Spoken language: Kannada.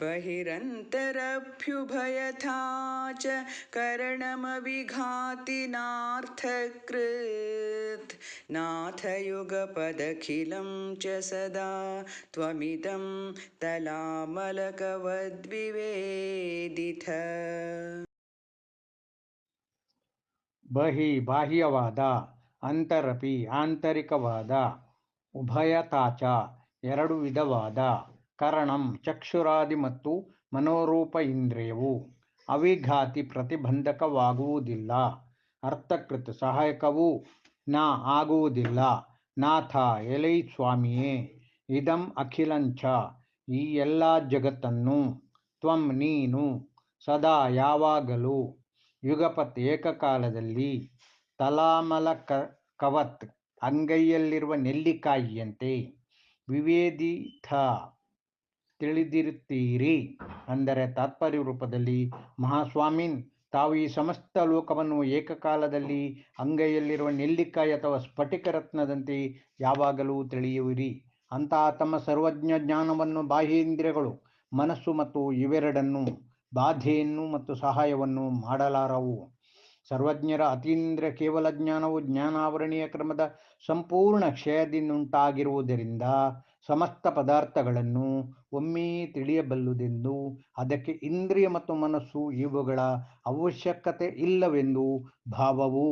बहिरन्तरभ्युभयथा च करणमविघाति नार्थकृत् नाथयुगपदखिलं च सदा त्वमिदं तलामलकवद्विवेदिथ ಬಹಿ ಬಾಹ್ಯವಾದ ಅಂತರಪಿ ಆಂತರಿಕವಾದ ಉಭಯತಾಚ ಎರಡು ವಿಧವಾದ ಕರಣಂ ಚಕ್ಷುರಾದಿ ಮತ್ತು ಮನೋರೂಪ ಇಂದ್ರಿಯವು ಅವಿಘಾತಿ ಪ್ರತಿಬಂಧಕವಾಗುವುದಿಲ್ಲ. ಅರ್ಥಕೃತ ಸಹಾಯಕವೂ ನಾ ಆಗುವುದಿಲ್ಲ. ನಾಥ ಎಲೈ ಸ್ವಾಮಿಯೇ, ಇದಂ ಅಖಿಲಂಚ ಈ ಎಲ್ಲ ಜಗತ್ತನ್ನು ತ್ವಂ ನೀನು ಸದಾ ಯಾವಾಗಲೂ ಯುಗಪತ್ ಏಕಕಾಲದಲ್ಲಿ ತಲಾಮಲ ಕವತ್ ಅಂಗೈಯಲ್ಲಿರುವ ನೆಲ್ಲಿಕಾಯಿಯಂತೆ ವಿವೇದಿತ ತಿಳಿದಿರುತ್ತೀರಿ? ಅಂದರೆ ತಾತ್ಪರ್ಯ ರೂಪದಲ್ಲಿ ಮಹಾಸ್ವಾಮಿನ್, ತಾವು ಈ ಸಮಸ್ತ ಲೋಕವನ್ನು ಏಕಕಾಲದಲ್ಲಿ ಅಂಗೈಯಲ್ಲಿರುವ ನೆಲ್ಲಿಕಾಯಿ ಅಥವಾ ಸ್ಫಟಿಕ ರತ್ನದಂತೆ ಯಾವಾಗಲೂ ತಿಳಿಯುವಿರಿ. ಅಂತಹ ತಮ್ಮ ಸರ್ವಜ್ಞ ಜ್ಞಾನವನ್ನು ಬಾಹ್ಯೇಂದ್ರಿಯಗಳು, ಮನಸ್ಸು ಮತ್ತು ಇವೆರಡನ್ನು, ಬಾಧೆಯನ್ನು ಮತ್ತು ಸಹಾಯವನ್ನು ಮಾಡಲಾರವು. ಸರ್ವಜ್ಞರ ಅತೀಂದ್ರ ಕೇವಲ ಜ್ಞಾನವು ಜ್ಞಾನಾವರಣೀಯ ಕ್ರಮದ ಸಂಪೂರ್ಣ ಕ್ಷಯದಿಂದುಂಟಾಗಿರುವುದರಿಂದ ಸಮಸ್ತ ಪದಾರ್ಥಗಳನ್ನು ಒಮ್ಮೆ ತಿಳಿಯಬಲ್ಲುದೆಂದು ಅದಕ್ಕೆ ಇಂದ್ರಿಯ ಮತ್ತು ಮನಸ್ಸು ಇವುಗಳ ಅವಶ್ಯಕತೆ ಇಲ್ಲವೆಂದು ಭಾವವು.